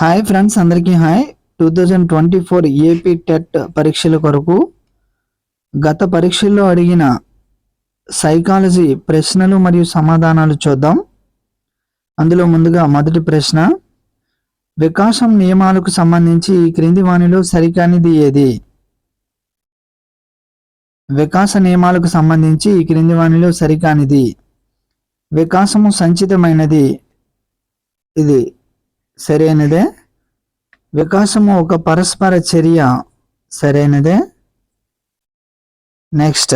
Hi friends అందరికీ hi two thousand twenty four AP TET పరీక్షల కొరకు గత పరీక్షల్లో అడిగిన సైకాలజీ ప్రశ్నలు మరియు సమాధానాలు చూద్దాం. అందులో ముందుగా మొదటి ప్రశ్న వికాసం నియమాలకు సంబంధించి ఈ క్రింది వాణిలో సరికానిది ఏది? వికాస నియమాలకు సంబంధించి ఈ క్రింది వాణిలో సరికానిది. వికాసము సంచితమైనది. ఇది సరైనదే? వికాసము ఒక పరస్పర చర్య సరైనదే? నెక్స్ట్.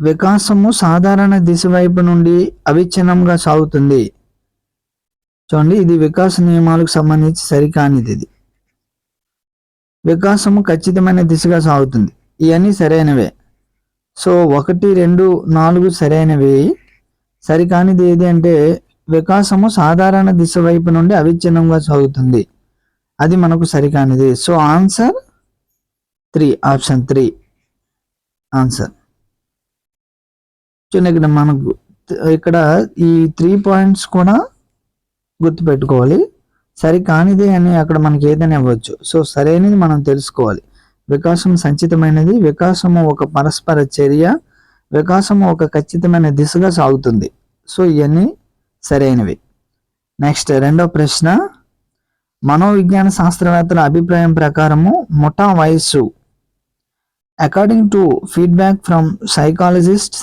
వికాసము సాధారణ దిశ వైపు నుండి అవిచ్ఛిన్నంగా సాగుతుంది. చూడండి ఇది వికాస నియమాలకు సంబంధించి సరికానిది ఇది. వికాసము ఖచ్చితమైన దిశగా సాగుతుంది. ఇవన్నీ సరైనవే. సో ఒకటి రెండు నాలుగు సరైనవి. సరికానిది ఏది అంటే వికాసము సాధారణ దిశ వైపు నుండి అవిచ్ఛిన్నంగా సాగుతుంది. అది మనకు సరికానిది. So answer three option three answer చూడండి ఇక్కడ మనకు ఇక్కడ ఈ త్రీ పాయింట్స్ కూడా గుర్తుపెట్టుకోవాలి. సరికానిది అని అక్కడ మనకి ఏదైనా ఇవ్వచ్చు. సో సరైనది మనం తెలుసుకోవాలి. వికాసం సంచితమైనది. వికాసము ఒక పరస్పర చర్య. వికాసము ఒక ఖచ్చితమైన దిశగా సాగుతుంది. సో ఇవన్నీ సరైనవి. నెక్స్ట్ రెండో ప్రశ్న మనోవిజ్ఞాన శాస్త్రవేత్తల అభిప్రాయం ప్రకారము ముఠా వయస్సు. According to feedback from psychologist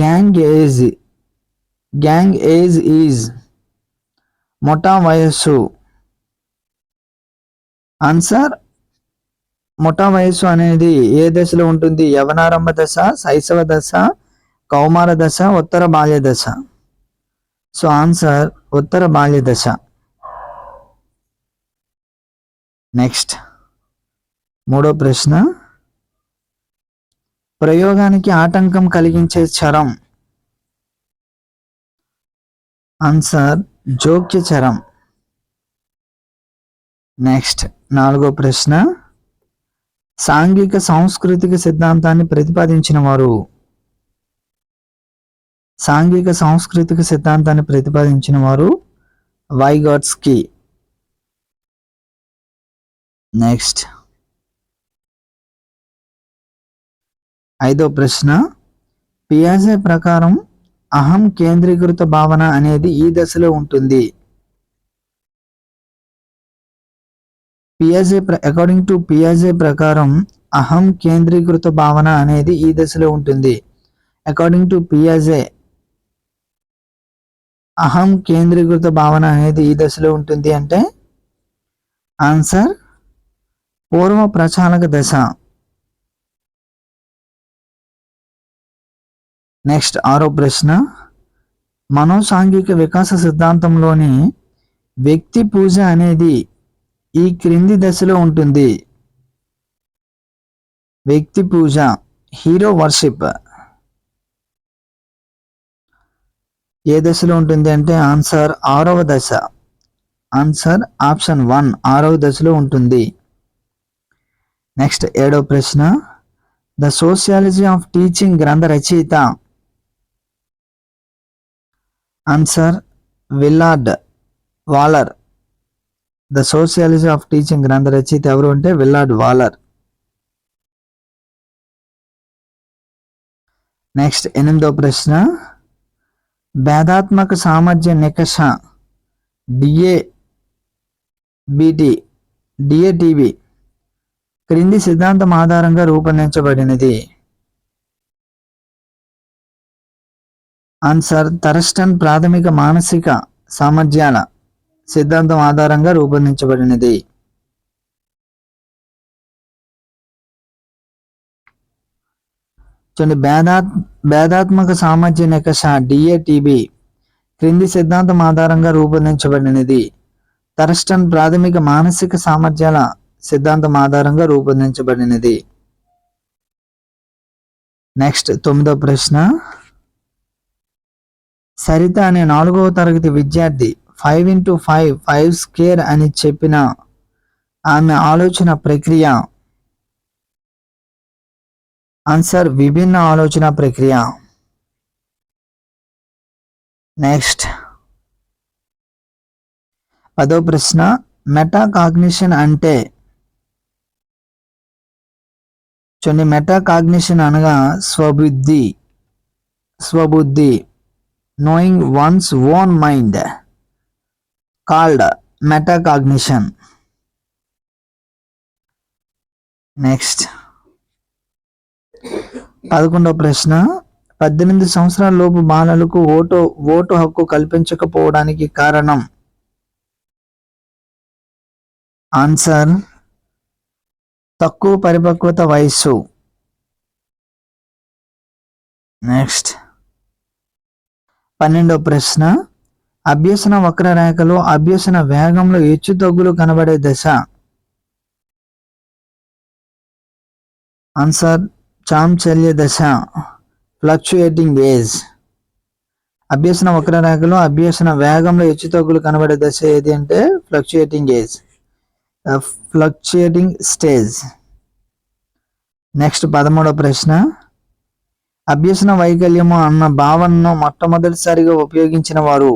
gang age gang age is ముఠా వయస్సు. ఆన్సర్ ముఠా వయస్సు అనేది ఏ దశలో ఉంటుంది? యవనారంభ దశ శైశవ దశ కౌమార దశ ఉత్తర బాల్య దశ. సో ఆన్సర్ ఉత్తర బాల్య దశ నెక్స్ట్ మూడో ప్రశ్న ప్రయోగానికి ఆటంకం కలిగించే చరం ఆన్సర్ జోక్య చరం నెక్స్ట్ నాలుగో ప్రశ్న సాంఘిక సాంస్కృతిక సిద్ధాంతాన్ని ప్రతిపాదించిన వారు సాంఘిక సాంస్కృతిక సిద్ధాంతాన్ని ప్రతిపాదించిన వారు వైగాట్స్కి నెక్స్ట్. ఐదో ప్రశ్న. పియాజే ప్రకారం అహం కేంద్రీకృత భావన అనేది ఈ దశలో ఉంటుంది. పియాజే అకార్డింగ్ టు పియాజే ప్రకారం అహం కేంద్రీకృత భావన అనేది ఈ దశలో ఉంటుంది. అకార్డింగ్ టు పియాజే అహం కేంద్రీకృత భావన అనేది ఈ దశలో ఉంటుంది అంటే ఆన్సర్ పూర్వ ప్రచాలక దశ. నెక్స్ట్ ఆరో ప్రశ్న. మనోసాంఘిక వికాస సిద్ధాంతంలోని వ్యక్తి పూజ అనేది ఈ క్రింది దశలో ఉంటుంది. వ్యక్తి పూజ హీరో వర్షిప్. ఏ దశలో ఉంటుంది అంటే ఆన్సర్ ఆరవ దశ. ఆన్సర్ ఆప్షన్ వన్ ఆరవ దశలో ఉంటుంది. నెక్స్ట్ ఏడవ ప్రశ్న. ద సోషియాలజీ ఆఫ్ టీచింగ్ గ్రంథ రచయిత. Answer Willard Waller. The sociology of teaching గ్రంథ రచయిత ఎవరు అంటే విల్లార్డ్ వాలర్. నెక్స్ట్ ఎనిమిదో ప్రశ్న. భేదాత్మక సామర్థ్య నికష డిఏ బిటి డిఏటివి క్రింది సిద్ధాంతం ఆధారంగా రూపొందించబడినది. ఆన్సర్ తరస్టన్ ప్రాథమిక మానసిక సామర్థ్యాల సిద్ధాంతం ఆధారంగా రూపొందించబడినది. చూడండి భేదాత్ భేదాత్మక సామర్థ్య నికష డిఏటిబి క్రింది సిద్ధాంతం ఆధారంగా రూపొందించబడినది. తరస్టన్ ప్రాథమిక మానసిక సామర్థ్యాల సిద్ధాంతం ఆధారంగా రూపొందించబడినది. నెక్స్ట్ తొమ్మిదో ప్రశ్న. సరిత అనే నాలుగవ తరగతి విద్యార్థి five into five five square అని చెప్పిన ఆమె ఆలోచన ప్రక్రియ ఆన్సర్ విభిన్న ఆలోచన ప్రక్రియ. నెక్స్ట్ పదో ప్రశ్న మెటా కాగ్నిషన్ అంటే? చూడండి మెటా కాగ్నిషన్ అనగా స్వబుద్ధి. స్వబుద్ధి. Knowing one's own mind called metacognition next పదకొండవ ప్రశ్న పద్దెనిమిది సంవత్సరాల లోపు బాలలకు ఓటు ఓటు హక్కు కల్పించకపోవడానికి కారణం? ఆన్సర్ తక్కువ పరిపక్వత వయస్సు. నెక్స్ట్ పన్నెండవ ప్రశ్న అభ్యసన వక్రరేఖలో అభ్యసన వేగంలో హెచ్చు తగ్గులు కనబడే దశ? ఆన్సర్ చాంచల్య దశ ఫ్లక్చుయేటింగ్ ఏజ్ అభ్యసన వక్రరేఖలో అభ్యసన వేగంలో హెచ్చు తగ్గులు కనబడే దశ ఏది అంటే fluctuating age fluctuating stage next పదమూడవ ప్రశ్న. అభ్యసన వైకల్యము అన్న భావనను మొట్టమొదటిసారిగా ఉపయోగించిన వారు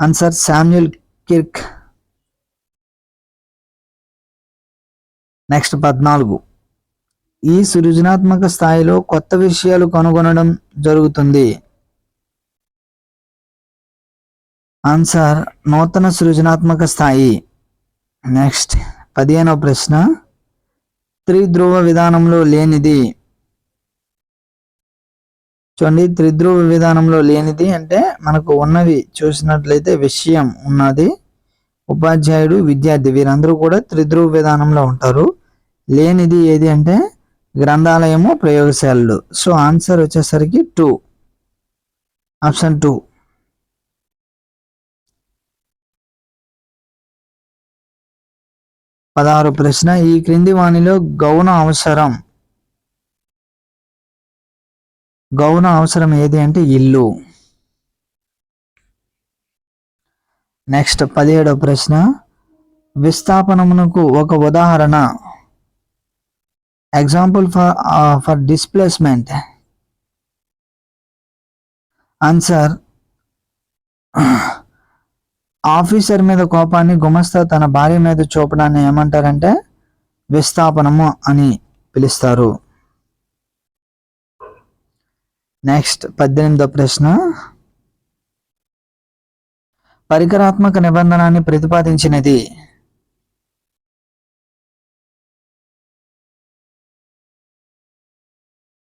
ఆన్సర్ శామ్యుల్ కిర్క్ నెక్స్ట్ పద్నాలుగు. ఈ సృజనాత్మక స్థాయిలో కొత్త విషయాలు కనుగొనడం జరుగుతుంది. ఆన్సర్ నూతన సృజనాత్మక స్థాయి. నెక్స్ట్ పదిహేనవ ప్రశ్న. త్రిధ్రువ విధానంలో లేనిది. చూడండి త్రిధ్రువ విధానంలో లేనిది అంటే మనకు ఉన్నవి చూసినట్లయితే విషయం ఉన్నది. ఉపాధ్యాయుడు విద్యార్థి వీరందరూ కూడా త్రిధ్రువ విధానంలో ఉంటారు. లేనిది ఏది అంటే గ్రంథాలయము ప్రయోగశాలలు. సో ఆన్సర్ వచ్చేసరికి టూ. Option two. పదహారు ప్రశ్న ఈ క్రింది వాణిలో గౌన అవసరం. గౌన అవసరం ఏది అంటే ఇల్లు. నెక్స్ట్ పదిహేడవ ప్రశ్న. విస్థాపనమునకు ఒక ఉదాహరణ. Example for for displacement answer officer మీద కోపాన్ని గుమస్తా తన భార్య మీద చూపడాన్ని ఏమంటారంటే విస్థాపనము అని పిలుస్తారు. నెక్స్ట్ పద్దెనిమిదో ప్రశ్న. పరికరాత్మక నిబంధనని ప్రతిపాదించినది.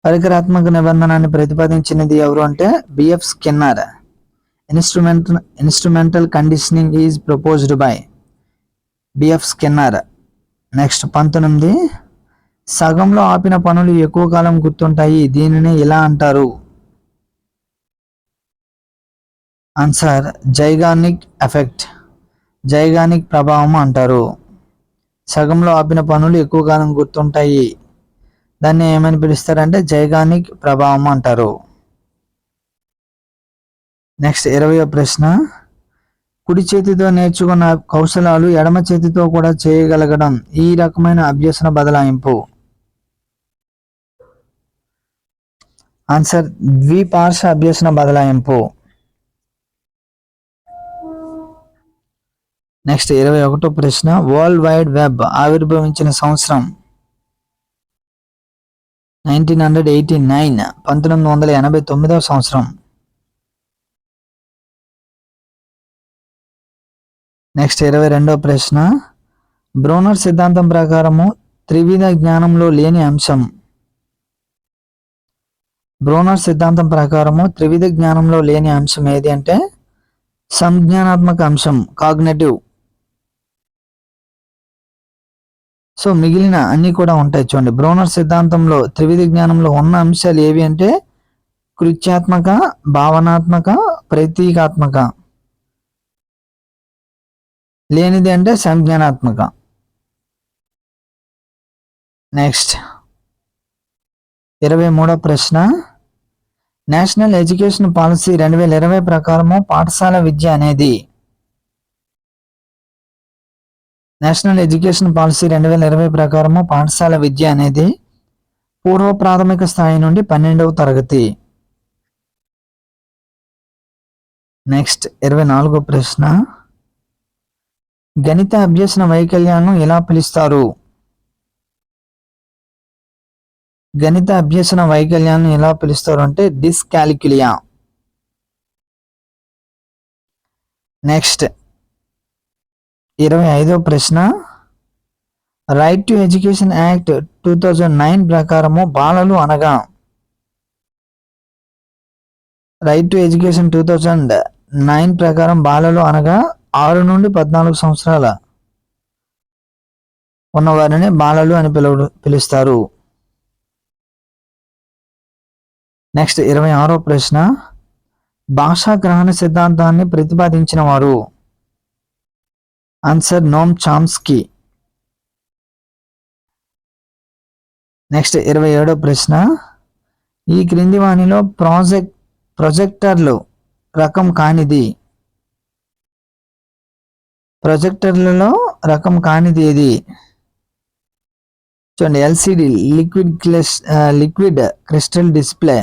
పరికరాత్మక నిబంధనని ప్రతిపాదించినది ఎవరు అంటే BF Skinner. Instrument instrumental conditioning is proposed by BF Skinner. Next పంతొమ్మిది. సగంలో ఆపిన పనులు ఎక్కువ కాలం గుర్తుంటాయి దీనిని ఇలా అంటారు. Answer జైగానిక్ effect. జైగానిక్ ప్రభావం అంటారు. సగంలో ఆపిన పనులు ఎక్కువ కాలం గుర్తుంటాయి. దాన్ని ఏమని పిలుస్తారంటే జైగానిక్ ప్రభావం అంటారు. నెక్స్ట్ ఇరవయో ప్రశ్న. కుడి చేతితో నేర్చుకున్న కౌశలాలు ఎడమ చేతితో కూడా చేయగలగడం ఈ రకమైన అభ్యసన బదలాయింపు. ఆన్సర్ ద్విపార్శ అభ్యసన బదలాయింపు. నెక్స్ట్ ఇరవై ఒకటో ప్రశ్న వరల్డ్ వైడ్ వెబ్ ఆవిర్భవించిన సంవత్సరం. నైన్టీన్ హండ్రెడ్ ఎయిటీ నైన్ పంతొమ్మిది వందల ఎనభై తొమ్మిదవ సంవత్సరం. నెక్స్ట్ ఇరవై రెండవ ప్రశ్న బ్రోనర్ సిద్ధాంతం ప్రకారము త్రివిధ జ్ఞానంలో లేని అంశం. బ్రోనర్ సిద్ధాంతం ప్రకారము త్రివిధ జ్ఞానంలో లేని అంశం ఏది అంటే సంజ్ఞానాత్మక అంశం కాగ్నేటివ్ సో మిగిలిన అన్ని కూడా ఉంటాయి చూడండి. బ్రోనర్ సిద్ధాంతంలో త్రివిధ జ్ఞానంలో ఉన్న అంశాలు ఏవి అంటే కృత్యాత్మక భావనాత్మక ప్రతీకాత్మక. లేనిది అంటే సంజ్ఞానాత్మక. నెక్స్ట్. ఇరవై మూడో ప్రశ్న. నేషనల్ ఎడ్యుకేషన్ పాలసీ రెండు వేల ఇరవై ప్రకారము పాఠశాల విద్య అనేది నేషనల్ ఎడ్యుకేషన్ పాలసీ రెండు వేల ఇరవై ప్రకారము పాఠశాల విద్య అనేది పూర్వ ప్రాథమిక స్థాయి నుండి పన్నెండవ తరగతి. నెక్స్ట్ ఇరవై నాలుగో ప్రశ్న. గణిత అభ్యసన వైకల్యాలను ఎలా పిలుస్తారు? గణిత అభ్యసన వైకల్యాన్ని ఎలా పిలుస్తారు అంటే డిస్కాలిక్యులియా. నెక్స్ట్ ఇరవై ఐదో ప్రశ్న. Right to education act two thousand nine ప్రకారము బాలలు అనగా. Right to education two thousand nine ప్రకారం బాలలు అనగా ఆరు నుండి పద్నాలుగు సంవత్సరాల ఉన్నవారిని బాలలు అని పిలవ పిలుస్తారు. నెక్స్ట్ ఇరవై ఆరో ప్రశ్న. భాషా గ్రహణ సిద్ధాంతాన్ని ప్రతిపాదించిన వారు ఆన్సర్ నోమ్ చామ్స్కీ నెక్స్ట్ ఇరవై ఏడో ప్రశ్న. ఈ క్రింది వాణిలో ప్రాజెక్ట్ ప్రొజెక్టర్లు రకం కానిది? ప్రొజెక్టర్లలో రకం కానిది ఏది? చూడండి LCD liquid crys liquid crystal display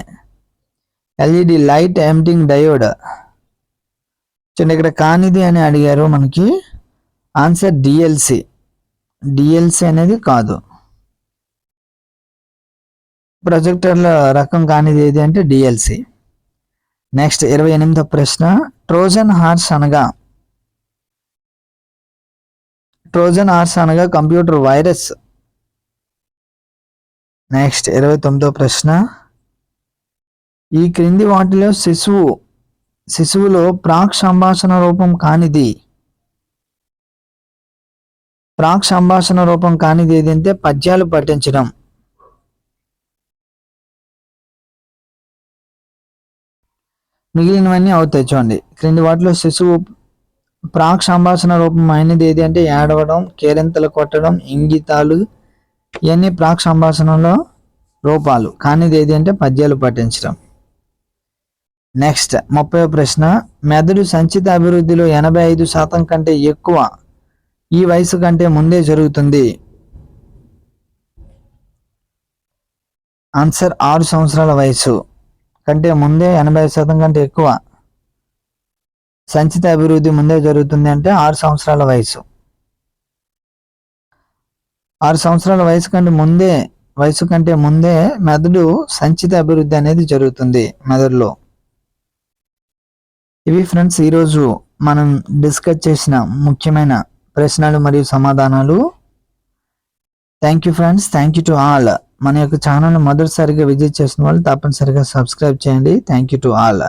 LED light emitting diode చూడండి ఇక్కడ కానిది అని అడిగారు మనకి. ఆన్సర్ డిఎల్సి డిఎల్సి అనేది కాదు. ప్రొజెక్టర్ల రకం కానిది ఏది అంటే డిఎల్సి నెక్స్ట్ ఇరవై ఎనిమిదో ప్రశ్న. ట్రోజన్ హార్స్ అనగా ట్రోజన్ హార్స్ అనగా కంప్యూటర్ వైరస్ నెక్స్ట్ ఇరవై తొమ్మిదో ప్రశ్న. ఈ క్రింది వాటిలో శిశువు శిశువులో ప్రాక్ సంభాషణ రూపం కానిది ప్రాక్ సంభాషణ రూపం కానిది ఏదంటే పద్యాలు పఠించడం. మిగిలినవన్నీ అవుతాయి చూడండి. క్రింది వాటిలో శిశువు ప్రాక్ సంభాషణ రూపం అయినది ఏది అంటే ఏడవడం కేరింతలు కొట్టడం ఇంగితాలు ఇవన్నీ ప్రాక్ సంభాషణలో రూపాలు. కానిది ఏది అంటే పద్యాలు పఠించడం. నెక్స్ట్ ముప్పై ప్రశ్న మెదడు సంచిత అభివృద్ధిలో ఎనభై ఐదు శాతం కంటే ఎక్కువ ఈ వయసు కంటే ముందే జరుగుతుంది. ఆన్సర్ ఆరు సంవత్సరాల వయసు. కంటే ముందే ఎనభై శాతం కంటే ఎక్కువ. సంచిత అభివృద్ధి ముందే జరుగుతుంది అంటే ఆరు సంవత్సరాల వయసు. ఆరు సంవత్సరాల వయసు కంటే ముందే వయసు కంటే ముందే మెదడు సంచిత అభివృద్ధి అనేది జరుగుతుంది మెదడులో. ఇవి ఫ్రెండ్స్ ఈరోజు మనం డిస్కస్ చేసిన ముఖ్యమైన ప్రశ్నలు మరియు సమాధానాలు. Thank you friends thank you to all మన యొక్క ఛానల్ మొదటిసారిగా విజిట్ చేసిన వాళ్ళు తప్పనిసరిగా సబ్స్క్రైబ్ చేయండి. Thank you to all